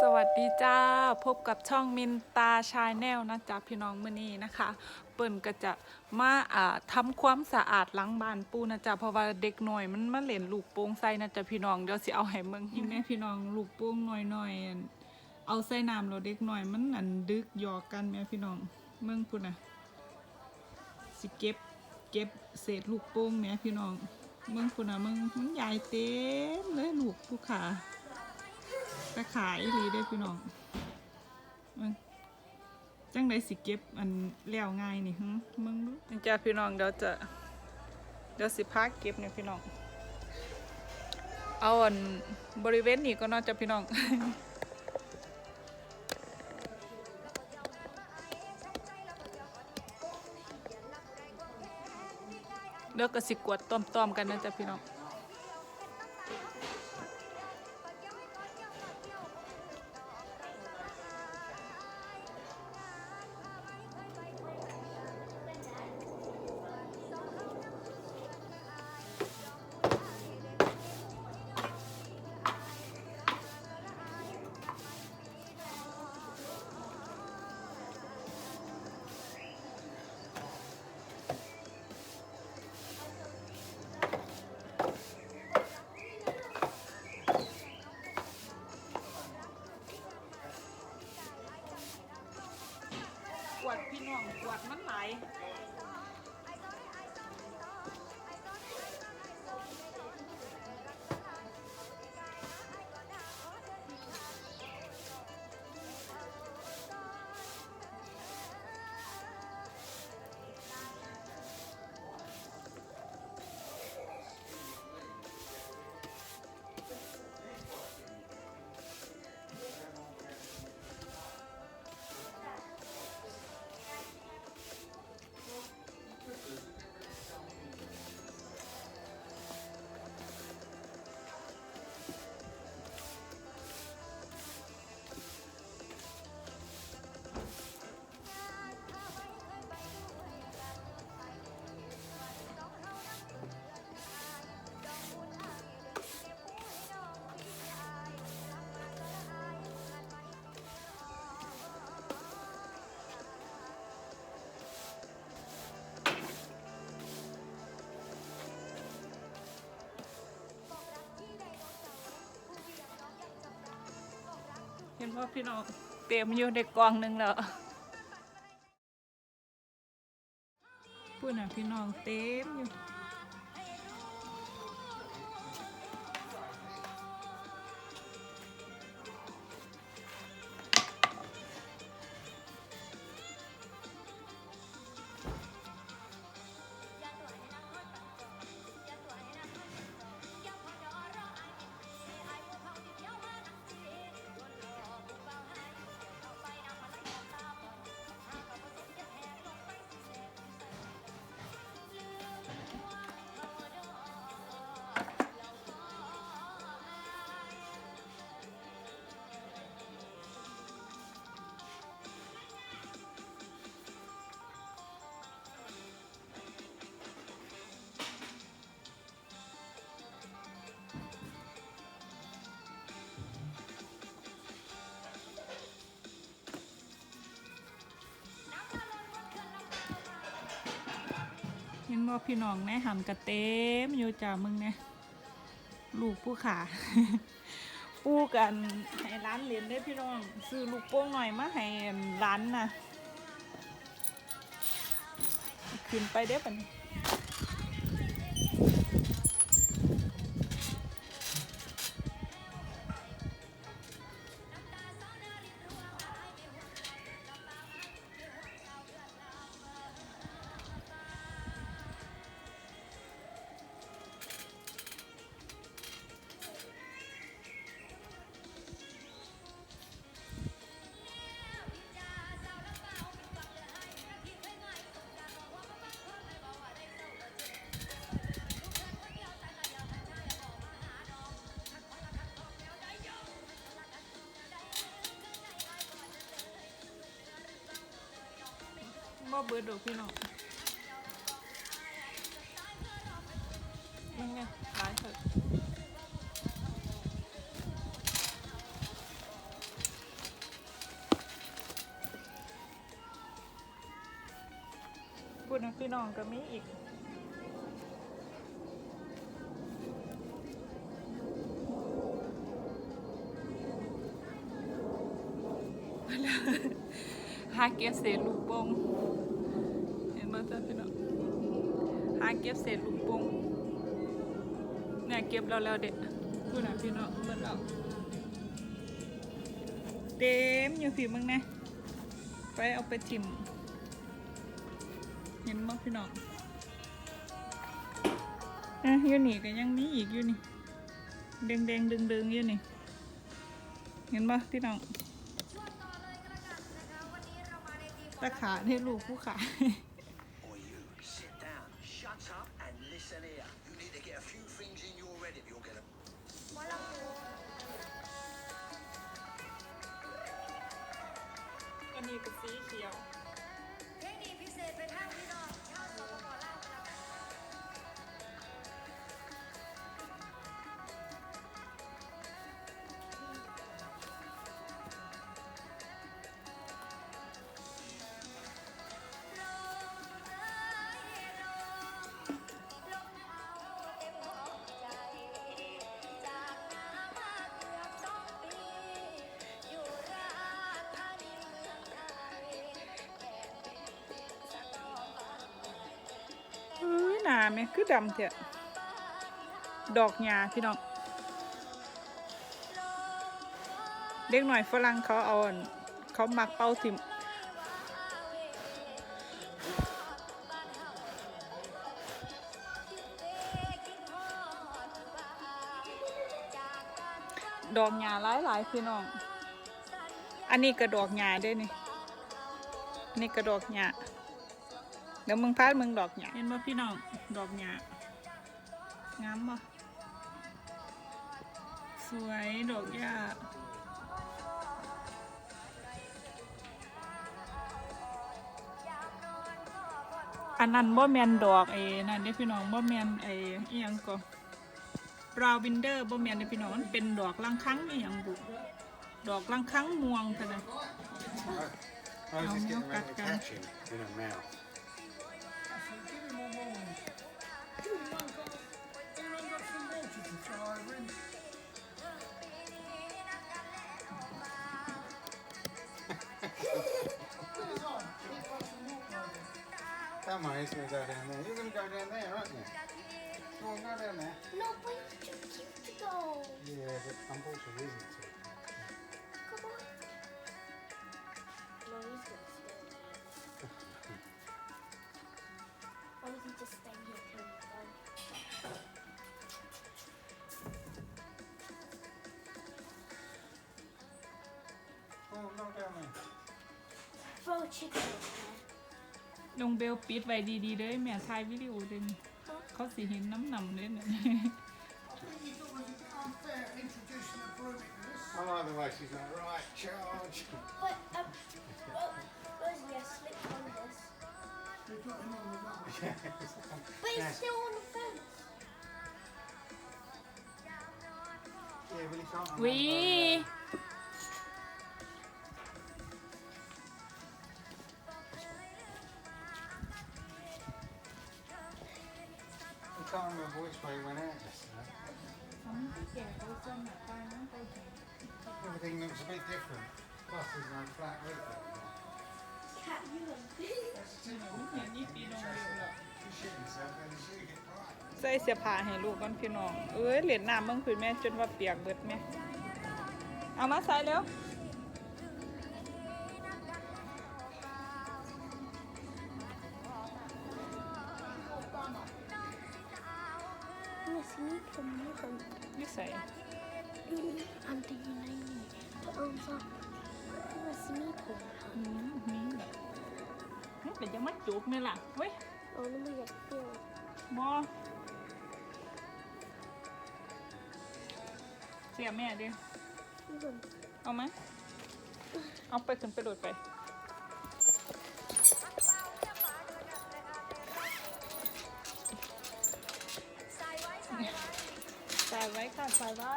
สวัสดีจ้า พบกับช่องมินตาชายแนลนะจ๊ะพี่น้องมือนี้นะคะ เปิ่นก็จะมาอ่าทำความสะอาดหลังบ้านปูนะจ๊ะเพราะว่าเด็กหน่อยมันมาเล่นลูกโป่งใส่นะจ๊ะพี่น้องเดี๋ยวสิเอาให้เมืองนี่แม่พี่น้องลูกโป่งหน่อยๆอันเอาใส่น้ำแล้วเด็กหน่อยมันอันดึกหยอกกันแม่พี่น้องเมืองพุ่นะสิเก็บเก็บเศษลูกโป่งแม่พี่น้องเมืองพุ่นะเมืองมันใหญ่เต็มเลยลูกผู้ขา ตะขายอีหลีเด้อพี่น้องจังไดสิเก็บอันแล้วง่ายนี่หึมึงดูจ้าพี่น้องเดี๋ยวจะเดี๋ยวสิพาเก็บเนี่ยพี่น้อง เอาอันบริเวณนี้ก็น่าจะพี่น้องเดี๋ยวก็สิกวดต้อมๆกันนะจ๊ะพี่น้อง วดพี่น้องกวดมันไหลาย เห็นว่าพี่น้องเตรียมอยู่ในกองหนึ่งแล้วพูดน่ะพี่น้องเต็มอยู่ เห็นบ่พี่น้องในหันกระเต็มอยู่จ้ามึงเนี่ยลูกผู้ขาปูกันให้ร้านเรียนได้พี่น้องซื้อลูกโป่งหน่อยมาให้ร้านน่ะขึ้นไปเด้อปันบ่ เบิร์ดดอกพี่น้องนั่ไงขายเถอะพูดนะพี่น้องก็มีอีกอะไร หาเก็บเศษลูกโป่งเห็นไหมจ้าพี่น้องหาเก็บเศษลูกโป่งเนี่ยเก็บแล้วแล้วเด็ดพูดนะพี่น้องเบิ่งเอาเต็มอยู่ผีมึงนะไปเอาไปจิ้มเห็นมั้พี่น้องอะอยู่นี่ก็ยังมีอีกอยู่นี่แดงแดงดึงดึงอยู่นี่เห็นปะพี่น้อง ตะขาที่ลูกผู้ขาย Or you, sit down, shut up and listen here. You need to get a few things in your head if you're gonna อันนี้เป็นสีเขียว ไหมคือดำเถอะดอกหญ้าพี่น้องเด็กหน่อยฝรั่งเขาเอาเขามักเป้าทิมดอกหญ้าหลายหลายๆพี่น้อง อันนี้กระดอกหญ้าด้วยนี่นนี้กระดอกหญ้า ดี๋ยวมึงพาดมึงดอกหยาเห็นบ่พี่น้องดอกหยางามบ่สวยดอกหญ้าอันนั้นบ่แมนดอกไอ้นั่นเด้พี่น้องบ่แมนไอ้อีหยังก็บราววินเดอร์บ่แมนเด้พี่น้องมันเป็นดอกลังคังอีหยังบุดอกลังคังม่วงพะนะ I was Oh, just getting milk ready to gun. catch him in her mouth. mais, mas a Ariana usa, porque a Ariana é Ariana. No, not there. No, but it's too cute to go. Yeah, but I'm going to. Come on. No, he's going to stay here. Is he just staying here till you go? Oh, no, Ariana. Throw a chicken. In there. ลงเบลปิดไว้ดีๆเด้อแม่ถ่ายวิดีโอเด้อนี่เขาสิเห็นน้ำหนำเด้อเนี่ย I like the way she's like, right, charge. But, um, oh, Rosie, I slipped on this. But it's still on the fence. Yeah, but it's not. on วิ that road. I can't remember which way he went out yesterday. Everything looks a bit different. Plus, there's no flat roof anymore. Cat, you and You shit yourself and you should get right. ใส่เสื้อผ้าให้ลูกก่อนพี่น้อง เอ้ยเหรียญน้ำเบิ่งผืนแม่จนว่าเปียกเบิดแม่ เอามาใส่แล้ว Put arms up. Yes, me pull อืมนี่แหละเฮ้ยแต่ยังมาจุกนี่ล่ะเว้ย Oh, let me get feel. บอเสียแม่เดิ Even. เอาไหมเอาไปขึ้นไปโดดไป ใส่ไว้ค่ะใส่ไว้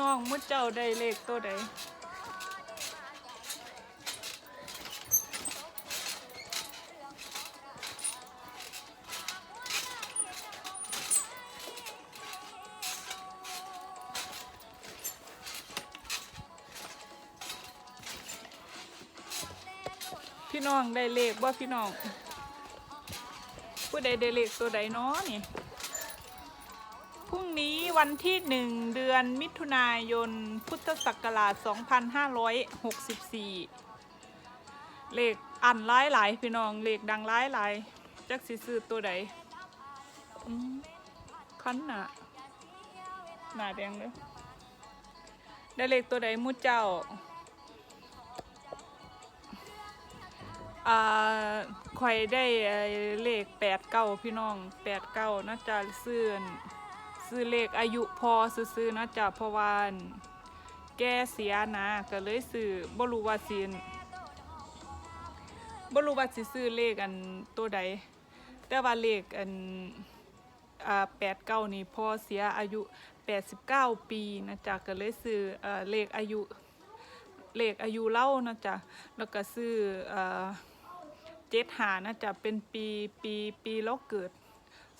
น้องมุดเจ้าได้เลขตัวใดพี่น้องได้เลขว่าพี่น้อง ผู้ใดได้เลขตัวใดนาะนี่ พรุ่งนี้วันที่หนึ่งเดือนมิถุนายนพุทธศักราช 2564 เลขอันร้ายหลายพี่น้อง เลขดังร้ายหลายจักสิซื้อตัวใดคันหนาหนาแดงเลยได้เลขตัวใดมุดเจ้าอ่าข่อยได้เลขแปดเก้าพี่น้องแปดเก้าน่าจะซื้อน ซื้อเลขอายุพอซื้อๆนะจ๊ะเพราะว่าอั่นแกเสียนะก็เลยซื้อบ่รู้ว่าสิบ่รู้ว่าสิซื้อเลขอันตัวใด แต่ว่าเลขอันอ่าแปดเก้านี่พอเสียอายุแปดสิบเก้าปีนะจ๊ะก็เลยซื้อเอ่อเลขอายุเลขอายุเล่านะจ๊ะแล้วก็ซื้อเอ่อเจ็ดหานะจ๊ะเป็นปีปีปีเราเกิด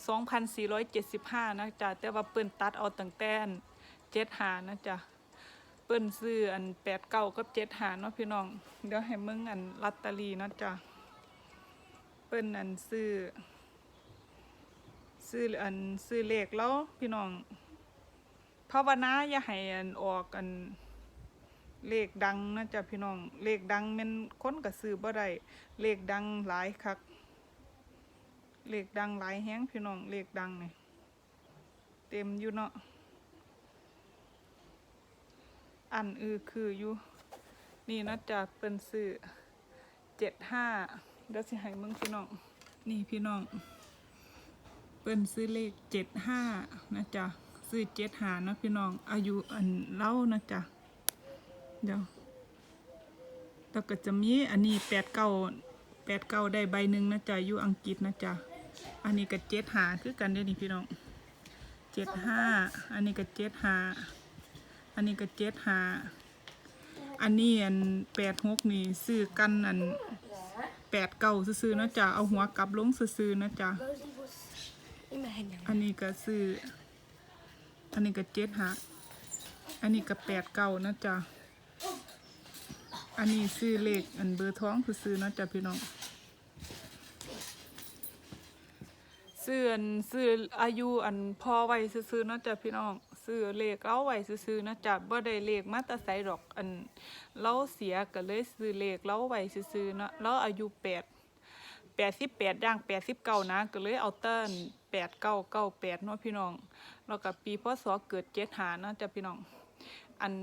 2475นะจ๊ะแต่ว่าเปิ้นตัดเอาตั้งแต่เจ็ดหานะจ๊ะเปิ้นซื้ออันแปดเก้ากับเจ็ดหาเนาะพี่น้อง เดี๋ยวให้มึงอันลอตเตอรี่นะจ๊ะเปิ้นอันซื้อซื้ออันซื้อเลขแล้วพี่น้องภาวนาอย่าให้อันออกอันเลขดังนะจ๊ะพี่น้องเลขดังมันค้นก็ซื้อบ่ได้เลขดังหลายคัก เลขดังหลายแฮงพี่น้องเลขดังเนี่ยเต็มอยู่เนาะอันอือคืออยู่นี่นะจ๊ะเป็นซื้อเจ็ดห้าเดี๋ยวสิให้มึงพี่น้อง นี่พี่น้องเปิ้นซื้อเลขเจ็ดห้านะจ๊ะซื้อเจ็ดหานะพี่น้องอายุอันเล่านะจ๊ะเดี๋ยวแล้วก็จะมีอันนี้แปดเก้าแปดเก้าได้ใบหนึ่งนะจ๊ะอยู่อังกฤษนะจ๊ะ อันนี้ก็เจ็ดหาคือกันได้อนี่พี่น้องเจ็ดห้าอันนี้ก็เจ็ดหาอันนี้ก็เจ็ดหาอันนี้อันแปดหกนี่ซื้อกันอันแปดเก้าซื้อนะจ๊ะเอาหัวกลับลงซื้อนะจ๊ะอันนี้ก็ซื้ออันนี้ก็เจ็ดหาอันนี้ก็แปดเก้านะจ๊ะอันนี้ซื้อเลขอันเบอร์ท้องคือซื้อนะจ๊ะพี่น้อง ซื้ออันซื้ออายุอันพอไว้ซื้อๆเนาะจ๊ะพี่น้องซื้อเลขเอาไว้ซื้อๆนะจ๊ะบ่ได้เลขมาแต่ไสดอกอันเราเสียก็เลยซื้อเลขเราไว้ซื้อๆเนาะเราอายุแปดแปดสิบแปดย่างแปดสิบเก้านะก็เลยเอาเติ้นแปดเก้าเก้าแปดเนาะพี่น้องแล้วก็ปีพศเกิดเจ็ดหาเนาะจ๊ะพี่น้อง อัน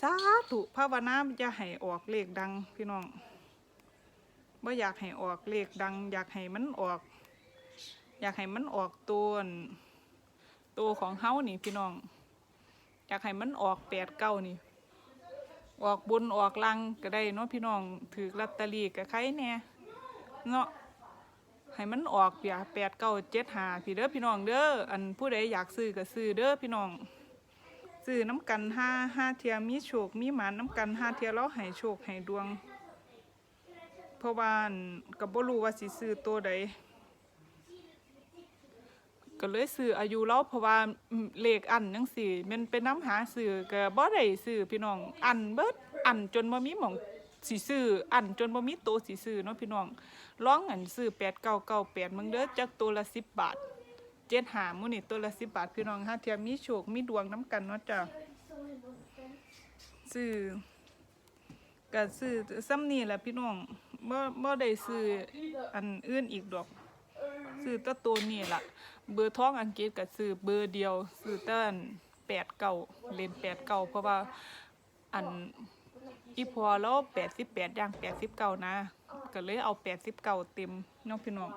สาธุภาวนาอย่าให้ออกเลขดังพี่น้องบ่อยากให้ออกเลขดัง อยากให้มันออก อยากให้มันออกตัวตัวของเฮานี่พี่น้อง อยากให้มันออกแปดเก้านี่ ออกบนออกลังก็ได้เนาะพี่น้องถือลอตเตอรี่กับใครแน่เนาะให้มันออกเปียแปดเก้าเจ็ดหาพี่เด้อพี่น้องเด้ออันผู้ใดอยากซื้อก็ซื้อเด้อพี่น้อง ซื้อน้ำกันห้าห้าเทียมีโชคมีหมานน้ำกันห้าเทียเราให้โชคให้ดวง เพราะว่าอั่นก็บ่รู้ว่าสิซื้อตัวใด ก็เลยซื้ออายุเราเพราะว่าเลขอันจังสี่มันเป็นน้ำหาซื้อก็บ่ได้ซื้อพี่น้องอันเบิดอันจนบ่มีหม่องสิซื้ออันจนบ่มีโตวสิซื้อเนาะพี่น้องลองอันซื้อ8998มึงเด้อจักตัวละ10บาท7หามื้อนี่ตัวละ10บาทพี่น้องหาเทียมมีโชคมีดวงน้ำกันเนาะจ้ะซื้อก็ซื้อซ้ำนี่แหละพี่น้องบ่บ่ได้ซื้ออันอื่นอีกดอก ซื้อแตัวตัวนี่ล่ะ เบอร์ท้องอังกฤษก็ซื้อเบอร์เดียว ซื้อแต้นแปดเก่าเลนแปดเก่าเพราะว่าอันอีพอแล้วแปดสิบแปดย่างแปดสิบเก่านะ ก็เลยเอาแปดสิบเก่าเต็มน้องพี่น้อง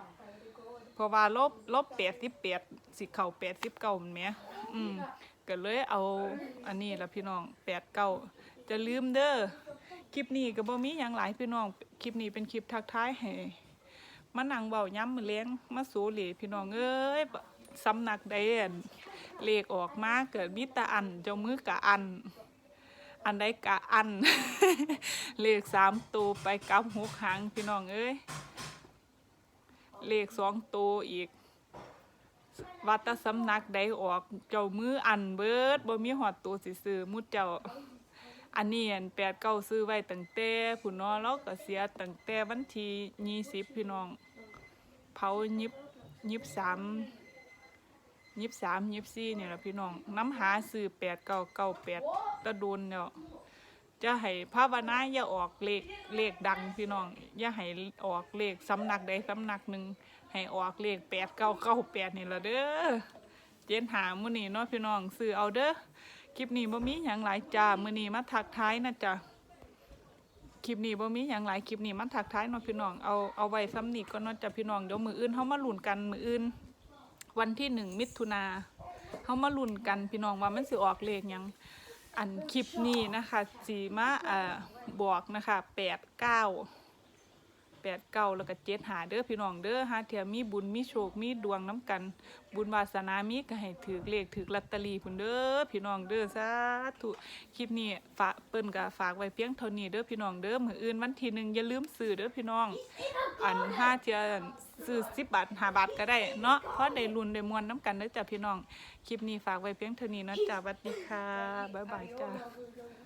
เพราะว่าลบลบแปดสิบแปดสิเข่าแปดสิบเก่ามันแหมอืมก็เลยเอาอันนี้ละพี่น้องแปดเก่าจะลืมเด้อคลิปนี้ก็บ่มีหยังหลายพี่น้อง คลิปนี้เป็นคลิปทักทายให้ มานั่งเบาย้ำมือเลี้ยงมาสูเหลพี่น้องเอ้ยสำนักใดอันเลขออกมาเกิดมิตรอันเจ้ามือกะอัน อันใดกะอัน เลขสามตัวไปกลับหกหางพี่น้องเอ้ยเลขสองตัวอีก วัตสำนักใดออกเจ้ามืออันเบิดบ่มีหอดตัวสิซื้อมุดเจ้า อันนี้อันแปดเก้าซื้อไว้ตั้งแต่ผู้น้องเราก็เสียตั้งแต่วันที่ยี่สิบพี่น้อง เผายิบยิบสามยิบสามยิบสี่เนี่ยแหละพี่น้องน้ำหาซื้อแปดเก้าเก้าแปดตะโดนเนี่ยจะให้ภาวนาอย่าออกเลขเลขดังพี่น้อง อย่าให้ออกเลขสำนักใดสำนักหนึ่งให้ออกเลขแปดเก้าเก้าแปดนี่ละเด้อเจนหามื้อนี้เนาะพี่น้องซื้อเอาเด้อ คลิปนี้บ่มีหยังหลายจ้ามื้อนี้มาทักท้ายนะจ๊ะคลิปนี้บ่มีหยังหลายคลิปนี้มันทักท้ายเนาะพี่น้องเอาเอาไว้ซ้ำนี่ก็เนาะจ้ะพี่น้องเดี๋ยวมืออื่นเฮามาลุ้นกันมืออื่น วันที่หนึ่งมิถุนาเฮามาลุ้นกันพี่น้องว่ามันสิออกเลขหยังอันคลิปนี้นะคะสีมาอ่าบอกนะคะแปดเก้า แปดเก้าแล้วก็เจ็ดหาเด้อพี่น้องเด้อหาเทียมีบุญมีโชคมีดวงน้ำกัน บุญวาสนามีก็ให้ถือเลขถือลอตเตอรี่พุ่นเด้อพี่น้องเด้อสาธุคลิปนี้ฝากเปิ้นก็ฝากไว้เพียงเท่านี้เด้อพี่น้องเด้อมื้ออื่นวันที่หนึ่งอย่าลืมซื้อเด้อพี่น้อง อันห้าเทียซื้อสิบบาทหาบาทก็ได้เนาะเพราะได้รุ่นได้มวลน้ำกันเด้อจ้ะพี่น้องคลิปนี้ฝากไว้เพียงเท่านี้เนาะจ้าสวัสดีค่ะบ๊ายบายจ้า